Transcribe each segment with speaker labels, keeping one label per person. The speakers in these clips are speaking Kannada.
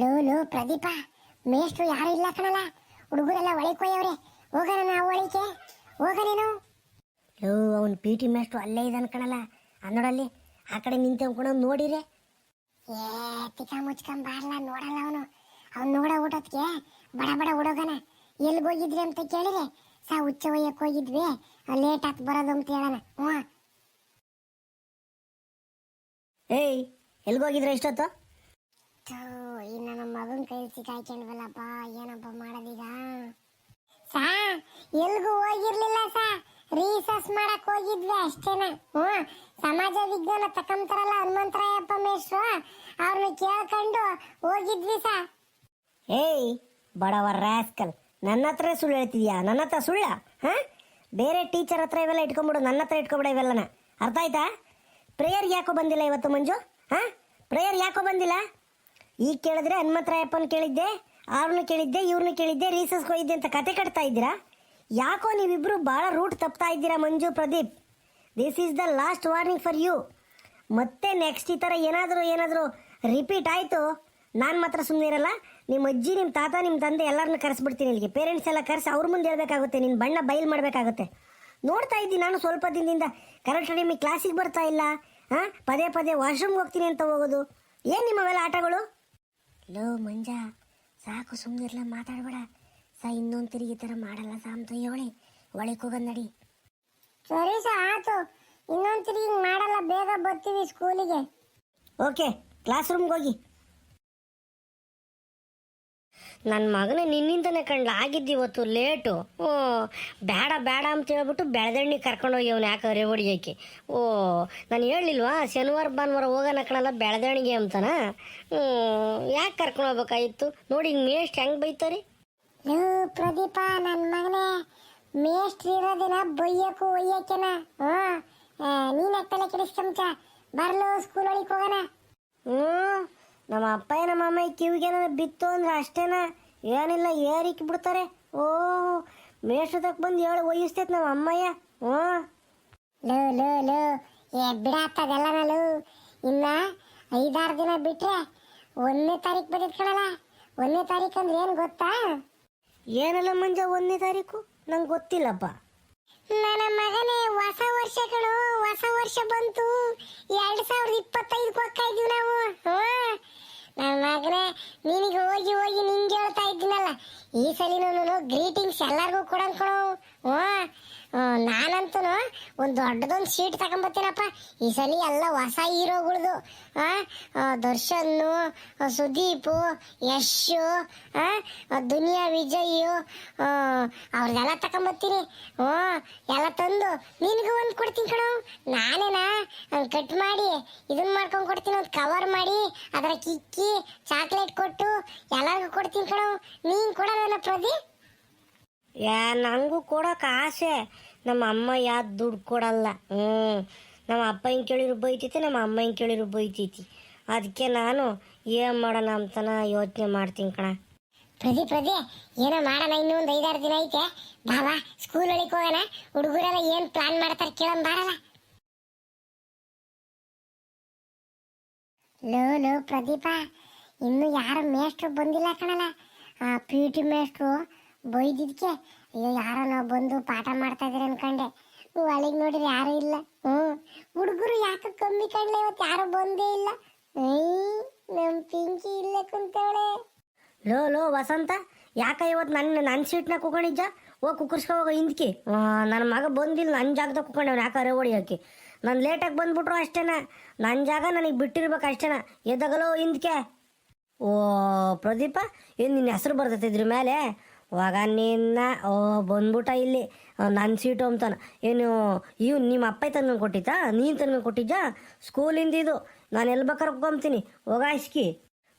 Speaker 1: ಲೋ ಲೋ ಪ್ರದೀಪ, ಮೇಷ್ಟ್ರು ಯಾರು ಇಲ್ಲ ಕಣಲ್ಲ. ಹುಡುಗರೆಲ್ಲ ಒಳಗೆ ಕೊಯ್ಯವ್ರೆ ಹೋಗೋಣ ನಾವು ಒಳಿಕೆ ಹೋಗ ನೀನು. ಲೋ, ಅವನು ಪಿ ಟಿ ಮೇಷ್ಟ್ರು ಅಲ್ಲೇ ಇದ್ದಾನೆ ಕಣಲ್ಲ. ಅನ್ನೋಡಲ್ಲಿ ಆ ಕಡೆ ನಿಂತ್ಕೊಂಡು ನೋಡಿರೆ. ಏ ತಿಕ್ಕ ಮುಚ್ಕೊಂಡ್ ಬಾರ್ಲ, ನೋಡಲ್ಲ ಅವನು. ಅವ್ನು ನೋಡ ಊಟಕ್ಕೆ ಬಡ ಬಡ ಹುಡುಗನ. ಎಲ್ಲಿಗೆ ಹೋಗಿದ್ರಿ ಅಂತ ಕೇಳಿದ್ರೆ, ಸಾ ಹುಚ್ಚ ಒಯ್ಯಕ್ಕೆ ಹೋಗಿದ್ವಿ. ಲೇಟ್ ಆತ್ ಬರೋದು ಅಂತ ಹೇಳೋಣ. ಹ್ಞೂ
Speaker 2: ಏಯ್ ಎಲ್ಲಿಗೋಗಿದ್ರೆ ಇಷ್ಟೊತ್ತು?
Speaker 1: ಇನ್ನು ನಮ್ಮ ಮಗನ ಕೈ ಸಿಕ್ಕಾಯ್ಕೊಂಡ್ವಲ್ಲಪ್ಪ ಏನಪ್ಪ ಮಾಡೋದೀಗ? ಸಾ, ಎಲ್ಗೂ ಹೋಗಿರ್ಲಿಲ್ಲ ಸಾ ರೀಸಸ್ ಮಾಡಕ್ ಹೋಗಿದ್ವಿ ಅಷ್ಟೇನ. ಹ್ಞೂ, ಸಮಾಜ ವಿಜ್ಞಾನ ತಕಂತಾರಲ್ಲ ಹನುಮಂತರಾಯಪ್ಪ ಮೇಷ್ರು ಅವ್ರನ್ನ ಕೇಳ್ಕೊಂಡು ಹೋಗಿದ್ವಿ ಸಾ.
Speaker 2: ಏಯ್ ಬಡವ ರಾಸ್ಕಲ್, ನನ್ನ ಹತ್ರ ಸುಳ್ಳು ಹೇಳ್ತಿದ್ಯಾ? ನನ್ನ ಹತ್ರ ಸುಳ್ಳ? ಹಾ? ಬೇರೆ ಟೀಚರ್ ಹತ್ರ ಇವೆಲ್ಲ ಇಟ್ಕೊಂಬಿಡು ನನ್ನ ಹತ್ರ ಇಟ್ಕೊಬಿಡ ಇವೆಲ್ಲನ. ಅರ್ಥ ಆಯ್ತಾ? ಪ್ರೇಯರ್ ಯಾಕೋ ಬಂದಿಲ್ಲ ಇವತ್ತು ಮಂಜು? ಹಾ? ಪ್ರೇಯರ್ ಯಾಕೋ ಬಂದಿಲ್ಲ? ಈಗ ಕೇಳಿದ್ರೆ ಹನುಮಂತರಾಯಪ್ಪನ ಕೇಳಿದ್ದೆ ಅವ್ರನ್ನ ಕೇಳಿದ್ದೆ ಇವ್ರನ್ನ ಕೇಳಿದ್ದೆ ರೀಸಸ್ ಹೋಗಿದ್ದೆ ಅಂತ ಕತೆ ಕಟ್ತಾ ಇದ್ದೀರಾ? ಯಾಕೋ ನೀವಿಬ್ರು ಭಾಳ ರೂಟ್ ತಪ್ತಾ ಇದ್ದೀರಾ Manju Pradeep? This is the last warning for you ಮತ್ತೆ ನೆಕ್ಸ್ಟ್ ಈ ಥರ ಏನಾದರೂ ಏನಾದರೂ ರಿಪೀಟ್ ಆಯಿತು? ನಾನು ಮಾತ್ರ ಸುಮ್ಮನೆ ಇರಲ್ಲ, ನಿಮ್ಮ ಅಜ್ಜಿ ನಿಮ್ಮ ತಾತ ನಿಮ್ಮ ತಂದೆ ಎಲ್ಲರನ್ನ ಕರೆಸ್ಬಿಡ್ತೀನಿ ಇಲ್ಲಿಗೆ. ಪೇರೆಂಟ್ಸ್ ಎಲ್ಲ ಕರೆಸಿ ಅವ್ರ ಮುಂದೆ ಹೇಳಬೇಕಾಗುತ್ತೆ ನಿನ್ನ ಬಣ್ಣ ಬಯಲು ಮಾಡಬೇಕಾಗುತ್ತೆ. ನೋಡ್ತಾ ಇದ್ದೀನಿ ನಾನು ಸ್ವಲ್ಪ ದಿನದಿಂದ. ಕರೆಕ್ಟ್ ಟೈಮಿಗೆ ಕ್ಲಾಸಿಗೆ ಬರ್ತಾ ಇಲ್ಲ. ಹಾಂ ಪದೇ ಪದೇ ವಾಶ್ರೂಮ್ಗೆ ಹೋಗ್ತೀನಿ ಅಂತ ಹೋಗೋದು. ಏನು ನಿಮ್ಮವೆಲ್ಲ ಆಟಗಳು? ಲೋ ಮಂಜ, ಸಾಕು ಸುಮ್ಮನಿರ್ಲ ಮಾತಾಡಬೇಡ. ಸಾ, ಇನ್ನೊಂದು ತಿರುಗಿ ಥರ ಮಾಡಲ್ಲ ಸಾ ಅಂತ ಹೇಳಿ ಒಳಗೆ ನಡಿ.
Speaker 1: ಸರಿ ಸಾ ಆತು ಇನ್ನೊಂದು ತಿರುಗಿ ಮಾಡಲ್ಲ, ಬೇಗ ಬರ್ತೀವಿ ಸ್ಕೂಲಿಗೆ
Speaker 2: ಓಕೆ ಕ್ಲಾಸ್ ರೂಮ್ಗೆ ಹೋಗಿ. ನನ್ನ ಮಗನ ನಿನ್ನಿಂದನೇ ಕಂಡ್ಲ ಆಗಿದ್ದು ಇವತ್ತು ಲೇಟು ಓ ಬೇಡ ಬೇಡ ಅಂತ ಹೇಳ್ಬಿಟ್ಟು ಕರ್ಕೊಂಡು ಹೋಗಿ ಅವ್ನು ಯಾಕೆ ಹಾಕಿ ಓ ನಾನು ಹೇಳಿಲ್ವಾ ಶನಿವಾರ ಭಾನುವಾರ ಹೋಗೋಣ ಕಣಲ್ಲ ಬೆಳ್ದಣ್ಣಿಗೆ ಅಂತಾನ? ಹ್ಞೂ ಯಾಕೆ ಕರ್ಕೊಂಡು ಹೋಗ್ಬೇಕಾಗಿತ್ತು? ನೋಡಿ ಹಿಂಗೆ ಮೇಸ್ಟ್ ಹೆಂಗೆ ಬೈತಾರೆ?
Speaker 1: ಲೋ ಪ್ರದೀಪ ನನ್ನ ಮಗನೇ ಮೇಷ್ಟ್ರು ಇರೋದಿನ ಬೈಯಕ್ಕೂ ಒಯ್ಯಕ್ಕೇನ ಹ್ಞೂ ನೀನು ತಲೆ ಕೆಡಿಸ್ಕೊಂತ ಬರ್ಲು ಸ್ಕೂಲ್ ಒಳಗೆ ಹೋಗೋಣ.
Speaker 2: ಹ್ಞೂ ನಮ್ಮ ಅಪ್ಪಯ್ಯ ನಮ್ಮ ಅಮ್ಮ ಕಿವಿಗೆ ಬಿತ್ತು ಅಂದ್ರೆ ಅಷ್ಟೇನ? ಏನಿಲ್ಲ ಏರಿಕ್ ಬಿಡ್ತಾರೆ. ಓ ಮೇಷದಕ್ಕೆ ಬಂದು ಹೇಳಿ ಒಯ್ಯಿಸ್ತೈತೆ ನಮ್ಮ ಅಮ್ಮಯ್ಯ. ಹ್ಞೂ.
Speaker 1: ಲೋ ಲೋ ಲೋ ಏ ಬಿಡಾತದೆಲ್ಲ ನಾನು ಇನ್ನ ಐದಾರು ದಿನ ಬಿಟ್ರೆ ಒಂದನೇ ತಾರೀಕು ಬಂದಿದ್ ಕಣಲ್ಲ. ಒಂದನೇ ತಾರೀಕು ಅಂದ್ರೆ ಏನು ಗೊತ್ತಾ?
Speaker 2: ಏನಲ್ಲ ಮಂಜ ಒಂದನೇ ತಾರೀಕು? ನಂಗೆ ಗೊತ್ತಿಲ್ಲಪ್ಪ.
Speaker 1: ನನ್ನ ಮಗನೇ ಹೊಸ ವರ್ಷ ಕಣು ಹೊಸ ವರ್ಷ ಬಂತು. ಎರಡ್ ಸಾವಿರದ ಇಪ್ಪತ್ತೈದಕ್ಕೆ ಈ ಸಲಿನೂ ಗ್ರೀಟಿಂಗ್ಸ್ ಎಲ್ಲರಿಗೂ ಕೂಡ ಹ್ಮ್. ಹ್ಮ್, ನಾನಂತೂ ಒಂದು ದೊಡ್ಡದೊಂದು ಸೀಟ್ ತಗೊಂಬತ್ತೇನಪ್ಪ. ಈ ಸಲ ಎಲ್ಲ ಹೊಸ ಹೀರೋಗಳ್ದು ಆ, ಸುದೀಪು ಯಶ್ ದುನಿಯಾ ವಿಜಯ್ ಅವ್ರಿಗೆಲ್ಲ ತಗೊಂಬತ್ತೀನಿ. ಹ್ಞೂ ಎಲ್ಲ ತಂದು ನಿನಗೂ ಒಂದು ಕೊಡ್ತೀನಿ ಕಣೋ. ನಾನೇನಾ ಕಟ್ ಮಾಡಿ ಇದನ್ನ ಮಾಡ್ಕೊಂಡು ಕೊಡ್ತೀನಿ ಒಂದು ಕವರ್ ಮಾಡಿ ಅದರ ಕಿಕ್ಕಿ ಚಾಕ್ಲೇಟ್ ಕೊಟ್ಟು ಎಲ್ಲರಿಗೂ ಕೊಡ್ತೀನಿ ಕಣೋ. ನೀನು ಕೊಡೋಣ ಪ್ರದೀಪ್?
Speaker 2: ಯಾ ನನಗೂ ಕೊಡೋಕೆ ಆಸೆ. ನಮ್ಮ ಅಮ್ಮ ಯಾ ದುಡ್ಡು ಕೊಡಲ್ಲ. ಹ್ಞೂ ನಮ್ಮ ಅಪ್ಪ ಹಿಂಗೆ ಕೇಳಿರು ಬೈತೈತಿ, ನಮ್ಮ ಅಮ್ಮ ಹಿಂಗೆ ಕೇಳಿರು ಬೈತೈತಿ. ಅದಕ್ಕೆ ನಾನು ಏನು ಮಾಡೋಣ ಅಂತನ ಯೋಚನೆ ಮಾಡ್ತೀನಿ ಕಣ.
Speaker 1: ಪ್ರದಿ ಪ್ರದಿ ಏನೋ ಮಾಡೋಣ ಇನ್ನೂ ಒಂದು ಐದಾರು ದಿನ ಐತೆ. ಬಾಬಾ ಸ್ಕೂಲ್ ಒಳಗೆ ಹೋಗೋಣ. ಹುಡುಗರೆಲ್ಲ ಏನು ಪ್ಲಾನ್ ಮಾಡ್ತಾರೆ ಕೇಳೋಣ ಬಾರಲ್ಲ. ಲೋ ಲೋ, ಪ್ರದೀಪ, ಇನ್ನು ಯಾರು ಮೇಷ್ಟ್ರು ಬಂದಿಲ್ಲ ಕಣಲ್ಲ. ಆ, ಪಿ ಟಿ ಮೇಷ್ಟ್ರು ಬೈದಿದ್ಕೆ, ಅಯ್ಯೋ, ಯಾರೋ ನಾವು ಬಂದು ಪಾಠ ಮಾಡ್ತಾ ಇದಾರೆ ಅನ್ಕೊಂಡೆ. ಒಳಗೆ ನೋಡಿದ್ರೆ ಯಾರು ಇಲ್ಲ. ಹ್ಞೂ ಹುಡುಗರು ಯಾಕೆ ಕಮ್ಮಿ ಕಂಡ್ಲೆ ಇವತ್ತು? ಯಾರು ಬಂದೇ ಇಲ್ಲ. ಏಯ್ ನಮ್ಮ ಪಿಂಕಿ ಇಲ್ಲೇ ಕುಂತವಳೆ.
Speaker 2: ಲೋ ಲೋ, ವಸಂತ, ಯಾಕ ಇವತ್ತು ನನ್ನ ನನ್ನ ಸೀಟ್ನಾಗ ಕುಕೊಂಡಿದ್ದ ಓ ಕುಕ್ಕರ್ಸ್ಕೊ ಹೋಗೋ, ಹಿಂದ್ಕಿ. ನನ್ನ ಮಗ ಬಂದಿಲ್ಲ ನನ್ನ ಜಾಗದಾಗ ಕುಕೊಂಡವ್ನು ಯಾಕೆ ಹೊಡಿಯೋಕೆ ನಾನು ಲೇಟಾಗಿ ಬಂದ್ಬಿಟ್ರು ಅಷ್ಟೇನ. ನನ್ನ ಜಾಗ ನನಗೆ ಬಿಟ್ಟಿರ್ಬೇಕು ಅಷ್ಟೇನ. ಎದಗಲೋ, ಹಿಂದ್ಕೆ. ಓ, ಪ್ರದೀಪ, ಏನು ನಿನ್ನ ಹೆಸರು ಬರ್ತೈತೆ ಇದ್ರ ಮೇಲೆ ಇವಾಗ ನಿನ್ನ, ಓ, ಬಂದ್ಬಿಟ್ಟ ಇಲ್ಲಿ. ನನ್ನ ಸೀಟು ಅಂತಾನ ಏನು, ಇವ್ ನಿಮ್ಮ ಅಪ್ಪ ತಂದು ಕೊಟ್ಟಿತ್ತಾ ನೀನು ತಂದು ಕೊಟ್ಟಿದ್ದ? ಸ್ಕೂಲಿಂದ ಇದು. ನಾನು ಎಲ್ಲಿ ಬೇಕಾದ್ರೆ ಕುಕೊಂತೀನಿ ಹೋಗಾಯ್ಸ್ಕಿ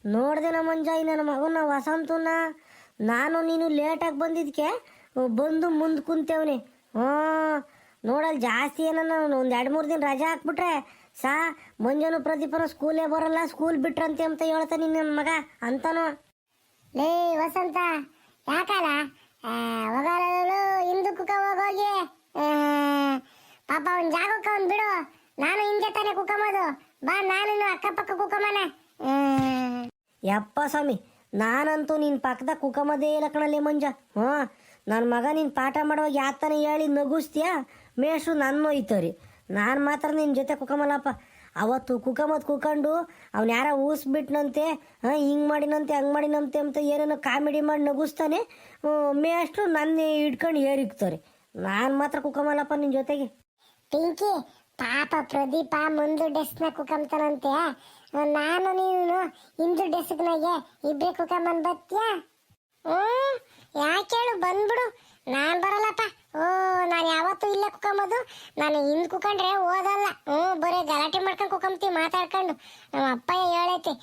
Speaker 2: ನೋಡ್ದೆ ನಮ್ಮ ಮಂಜ, ಈ ನನ್ನ ಮಗನ ವಸಂತನ. ನಾನು, ನೀನು ಲೇಟಾಗಿ ಬಂದಿದ್ದಕ್ಕೆ ಬಂದು ಮುಂದೆ ಕುಂತೇವನಿ. ಹ್ಞೂ. ನೋಡಲ್ಲಿ ಜಾಸ್ತಿ ಏನನ್ನ ಒಂದು ಎರಡು ಮೂರು ದಿನ ರಜೆ ಹಾಕ್ಬಿಟ್ರೆ ಸಾ, ಮಂಜನು ಪ್ರದೀಪನ ಸ್ಕೂಲೇ ಬರಲ್ಲ ಸ್ಕೂಲ್ ಬಿಟ್ರಂತೆ ಅಂತ ಹೇಳ್ತಾನೆ ನನ್ನ ಮಗ, ಅಂತನೋ.
Speaker 1: ಲೇ, ವಸಂತ. ಯಾಕಲ್ಲ? ಹೋಗಲು ಹಿಂದಕ್ಕೂ ಹೋಗೋಗಿ ಆ, ಪಾಪ ಅವ್ನ ಜಾಗಕ್ಕೆ ಅವ್ನು ಬಿಡು. ನಾನು ಹಿಂದೆ ತಾನೆ ಕುಕಮದು. ಬಾ ನಾನು ಅಕ್ಕಪಕ್ಕ ಕುಕ್ಕಮ್ಮನ
Speaker 2: ಯಪ್ಪ ಸ್ವಾಮಿ ನಾನಂತೂ ನಿನ್ನ ಪಕ್ಕದಾಗ ಕುಕಮದೇ ಇಲ್ಲ ಕಣಲ್ಲಿ ಮಂಜ. ಹ್ಞೂ ನನ್ನ ಮಗ ನಿನ್ ಪಾಠ ಮಾಡುವಾಗ ಯಾತನ ಹೇಳಿ ನಗುಸ್ತೀಯ? ಮೇಷು ನನ್ನ ಒಯ್ತವ್ರಿ ನಾನು ಮಾತ್ರ ನಿನ್ನ ಜೊತೆ ಕುಕಮಲ್ಲಪ್ಪ. ಅವತ್ತು ಕುಕಮತ್ ಕುಕಂಡು ಅವ್ನು ಯಾರ ಊಸ್ಬಿಟ್ನಂತೆ ಹಿಂಗೆ ಮಾಡಿನಂತೆ, ಹಂಗೆ ಮಾಡಿನಂತೆ ಅಂತ ಏನೇನೋ ಕಾಮಿಡಿ ಮಾಡಿ ನಗುಸ್ತಾನೆ ಅಷ್ಟು ನನ್ನ ಹಿಡ್ಕೊಂಡು ಏರಿಕ್ತಾರೆ ನಾನು ಮಾತ್ರ ಕುಕಮಲ್ಲಪ್ಪ ನಿನ್ನ ಜೊತೆಗೆ.
Speaker 1: ಪಿಂಕಿ, ಪಾಪ ಪ್ರದೀಪ ಮುಂದು ಡೆಸ್ಕ್ನ ಕುಕಂತನಂತೆ ನಾನು ನೀನು ಇಂದು ಡೆಸ್ಕ್ನಾಗೆ ಇಬ್ಬರೇ ಕುಕಮನ್ ಬತ್ತೀಯಾ? ಹ್ಞೂ ಯಾಕೆ ಹೇಳು, ಬಂದ್ಬಿಡು. ನಾನು ಬರಲ್ಲಪ್ಪ. ಓ, ನಾನು ಯಾವತ್ತೂ ಇಲ್ಲೇ ಕುಕಮದು ನಾನು ಹಿಂದ್ ಕುಕಂಡ್ರೆ ಓದಲ್ಲ. ಹ್ಞೂ ಬರೀ ಕುಕಂತೀವಿ ಮಾತಾಡ್ಕೊಂಡು. ನಮ್ಮ ಅಪ್ಪಯ್ಯ ಹೇಳೈತಿ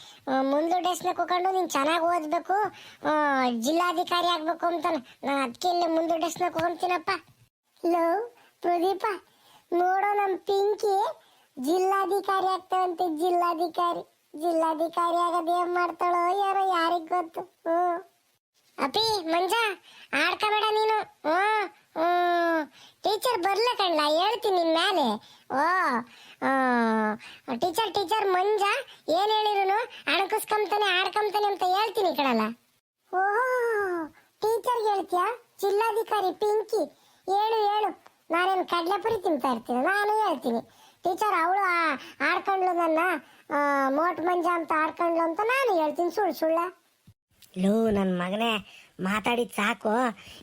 Speaker 1: ಮುಂದು ಡೆಸ್ಕ್ನ ಕೂಕೊಂಡು ನೀನು ಚೆನ್ನಾಗಿ ಓದಬೇಕು ಜಿಲ್ಲಾಧಿಕಾರಿ ಆಗಬೇಕು ಅಂತಾನೆ. ನಾನು ಅದಕ್ಕೆ ಇಲ್ಲೇ ಮುಂದು ಡೆಸ್ಕ್ನ ಕುಕೊಂತೀನಪ್ಪ. ಲೋ, ಪ್ರದೀಪ, ನೋಡೋ ನಮ್ಮ ಪಿಂಕಿ ಜಿಲ್ಲಾಧಿಕಾರಿ ಆಗ್ತಾವಂತೆ, ಜಿಲ್ಲಾಧಿಕಾರಿ. ಜಿಲ್ಲಾಧಿಕಾರಿ ಆಗದ ಏನ್ ಮಾಡ್ತಾಳೋ ಯಾರೋ ಯಾರಿಗ್ ಗೊತ್ತು. ಅಪಿ ಮಂಜ, ಆಡ್ಕೋಬೇಡ ನೀನು. ಹ್ಮ್ ಟೀಚರ್ ಬರ್ಲ ಕಣ್ಲ, ಹೇಳ್ತೀನಿ ನಿನ್ ಮೇಲೆ ಓ ಟೀಚರ್ ಟೀಚರ್ ಮಂಜ, ಏನ್ ಹೇಳಿರುನು? ಅಣಕಸ್ಕೊಂತಾನೆ ಆಡ್ಕೊಂತಾನೆ ಅಂತ ಹೇಳ್ತೀನಿ ಕಣಲ್ಲ ಓಹೋ ಟೀಚರ್ ಹೇಳ್ತೀಯಾ? ಜಿಲ್ಲಾಧಿಕಾರಿ ಪಿಂಕಿ. ಹೇಳು ಹೇಳು ನಾನೇನು ಕಡಲೆಪುರಿ ತಿಂತಾ ಇರ್ತೀನಿ? ನಾನು ಹೇಳ್ತೀನಿ. ಟೀಚರ್ ಅವಳು ಆಡ್ಕೊಂಡ್ಲು ನನ್ನ ಮೋಟ್ ಮಂಜ ಅಂತ ಆಡ್ಕೊಂಡ್ಲು ಅಂತ ನಾನು ಹೇಳ್ತೀನಿ. ಸುಳ್ಳು, ಸುಳ್ಳ?
Speaker 2: ಲೋ ನನ್ನ ಮಗನೇ, ಮಾತಾಡಿದ್ ಸಾಕು.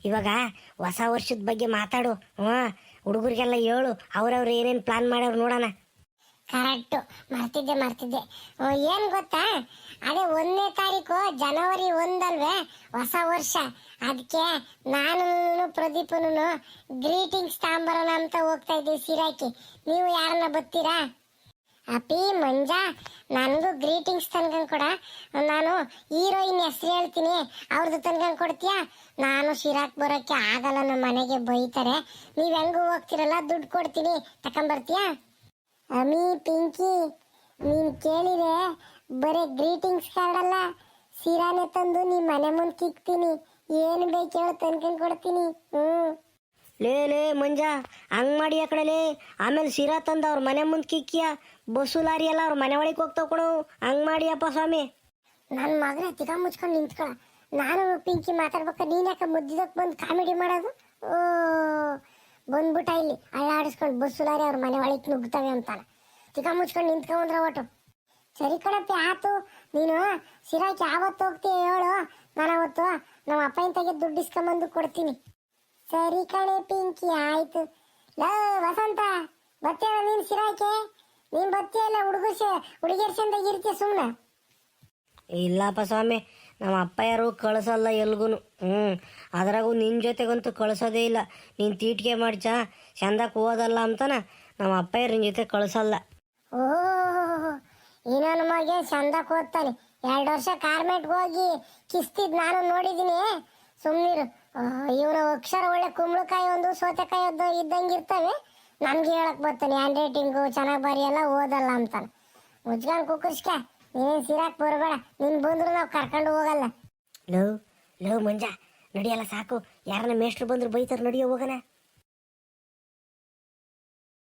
Speaker 2: ಇವಾಗ ಹೊಸ ವರ್ಷದ ಬಗ್ಗೆ ಮಾತಾಡು. ಹ್ಞೂ ಹುಡುಗರಿಗೆಲ್ಲ ಹೇಳು. ಅವ್ರವ್ರು ಏನೇನು ಪ್ಲಾನ್ ಮಾಡೋರು ನೋಡೋಣ.
Speaker 1: ಕರೆಕ್ಟು. ಮರ್ತಿದ್ದೆ ಮರ್ತಿದ್ದೆ. ಏನು ಗೊತ್ತಾ? ಅದೇ ಒಂದನೇ ತಾರೀಕು ಜನವರಿ ಒಂದಲ್ವೇ? ಹೊಸ ವರ್ಷ. ಅದಕ್ಕೆ ನಾನು ಪ್ರದೀಪನು ಗ್ರೀಟಿಂಗ್ಸ್ ತಾಂಬರೋಣ ಅಂತ ಹೋಗ್ತಾ ಇದ್ದೀವಿ ಸಿರಾಕಿ. ನೀವು ಯಾರನ್ನ ಬರ್ತೀರಾ? ಅಪಿ ಮಂಜ, ನನಗೂ ಗ್ರೀಟಿಂಗ್ಸ್ ತನ್ಕೊಂಡ್ ಕೊಡ. ನಾನು ಹೀರೋಯಿನ್ ಹೆಸರು ಹೇಳ್ತೀನಿ. ಅವ್ರದ್ದು ತನ್ಕೊಂಡ್ ಕೊಡ್ತೀಯಾ? ನಾನು ಶಿರಾಕ್ ಬರೋಕ್ಕೆ ಆಗಲ್ಲ, ನಮ್ಮ ಮನೆಗೆ ಬೈತಾರೆ. ನೀವ್ ಹೆಂಗೂ ಹೋಗ್ತಿರಲ್ಲ? ದುಡ್ಡು ಕೊಡ್ತೀನಿ. ತಕೊಂಬರ್ತೀಯಾ? ಅಮಿ ಪಿಂಕಿ ನೀನ್ ಕೇಳಿದೆ ಬರೀ ಗ್ರೀಟಿಂಗ್ಸ್ ಕಾರ್ಡ್ ಅಲ್ಲ ಸೀರಾನೆ ತಂದು ನೀ ಮನೆ ಮುಂದೆ ಕಿಕ್ತೀನಿ. ಏನು ಬೇಕು ಹೇಳು ತನ್ಕೊಂಡ್ ಕೊಡ್ತೀನಿ. ಹ್ಞೂ
Speaker 2: ಲೇ ಲೇ ಮಂಜ ಹಂಗೆ ಮಾಡಿ ಆ ಕಡೆ ಲೇ. ಆಮೇಲೆ ಸಿರಾ ತಂದು ಅವ್ರ ಮನೆ ಮುಂದೆ ಕಿಕ್ಕಿಯ. ಬಸ್ಸು ಲಾರಿ ಎಲ್ಲ ಅವ್ರ ಮನೆ ಒಳಗೆ ಹೋಗ್ತಾವ ಕೊಡು ಹಂಗೆ ಮಾಡಿಯಪ್ಪ ಸ್ವಾಮಿ.
Speaker 1: ನನ್ನ ಮಗನ ತಿಗ ಮುಚ್ಕೊಂಡು ನಿಂತ್ಕೊಳ. ನಾನು ಪಿಂಕಿ ಮಾತಾಡ್ಬೇಕು ನೀನು ಯಾಕೆ ಮುದ್ದಿದಕ್ಕೆ ಬಂದು ಕಾಮಿಡಿ ಮಾಡೋದು? ಓ. ಬಂದ್ಬಿಟ್ಟ ಇಲ್ಲಿ ಅಳ್ಳಾಡಿಸ್ಕೊಂಡು ಬಸ್ಸು ಲಾರಿ ಅವ್ರ ಮನೆ ಒಳಗೆ ನುಗ್ತವೆ ಅಂತಾನೆ. ಚಿಕ್ಕ ಮುಚ್ಕೊಂಡು ನಿಂತ್ಕೊಂಡ್ರೆ ಒಟ್ಟು. ಸರಿ ಕಣಪ್ಪಿ, ಆತು. ನೀನು ಸಿರಾಕಿ ಯಾವತ್ತು ಹೋಗ್ತೀಯ ಹೇಳು. ನಾನು ಅವತ್ತು ನಮ್ಮ ಅಪ್ಪನ ತೆಗೆದು ದುಡ್ಡು ಇಸ್ಕೊಂಬಂದು ಕೊಡ್ತೀನಿ. ಸರಿ ಕಣೆ ಪಿಂಕಿ, ಆಯ್ತು. ಲೋ, ವಸಂತ ಬತ್ತೇಳ ನೀನು ಸಿರಾಕೆ ನೀನ್ ಬತ್ತಿಯಲ್ಲ ಹುಡುಗರು ಹುಡುಗಿಯರ್ ಚಂದಾಗಿ ಇರ್ತೀಯ ಸುಮ್ಮನೆ
Speaker 2: ಇಲ್ಲಪ್ಪ ಸ್ವಾಮಿ ನಮ್ಮ ಅಪ್ಪ ಯಾರು ಕಳಿಸಲ್ಲ ಎಲ್ಗೂ ಹ್ಞೂ ಅದ್ರಾಗೂ ನಿನ್ನ ಜೊತೆಗಂತೂ ಕಳಿಸೋದೇ ಇಲ್ಲ. ನೀನು ತೀಟಿಗೆ ಮಾಡ್ಚ ಚಂದಕ್ಕೆ ಓದಲ್ಲ ಅಂತಾನ ನಮ್ಮ ಅಪ್ಪ ಯಾರು ನಿನ್ನ ಜೊತೆ ಕಳಿಸಲ್ಲ.
Speaker 1: ಓಹ್ ನನ್ನ ಮಗ ಚಂದಕ್ಕೆ ಓದ್ತಾನೆ ಎರಡು ವರ್ಷ ಕಾರ್ಮೆಟ್ಗೆ ಹೋಗಿ ಕಿಸ್ತಿದ್ ನಾನು ನೋಡಿದ್ದೀನಿ ಸುಮ್ಮನಿರು ಇವನ ಅಕ್ಷರ ಒಳ್ಳೆ ಕುಂಬಳಕಾಯಿ ಒಂದು, ಸೋತೆಕಾಯಿ ಒಂದು ಇದ್ದಂಗೆ ಇರ್ತವೆ. ನಮ್ಗೆ ಹೇಳಕ್ ಬರ್ತಾನೆ ಹ್ಯಾಂಡ್ ರೈಟಿಂಗು ಚೆನ್ನಾಗಿ ಬರೆಯಲ್ಲ, ಓದಲ್ಲ ಅಂತಾನೆ. ಮುಜ್ಗಾನ್ ಕುಕ್ಕರ್ಸ್ಕ ನೀನೇನು ಸಿರಾಕ್ ಬರಬೇಡ ನೀನ್ ಬಂದ್ರು ನಾವು ಕರ್ಕೊಂಡು ಹೋಗಲ್ಲ.
Speaker 2: ಲವ್ ಲವ್ ಮಂಜ, ನಡಿಯಲ್ಲ ಸಾಕು. ಯಾರನ್ನ ಮೇಷ್ಟ್ರು ಬಂದ್ರು ಬೈತಾರ, ನಡಿಯೋ ಹೋಗಣ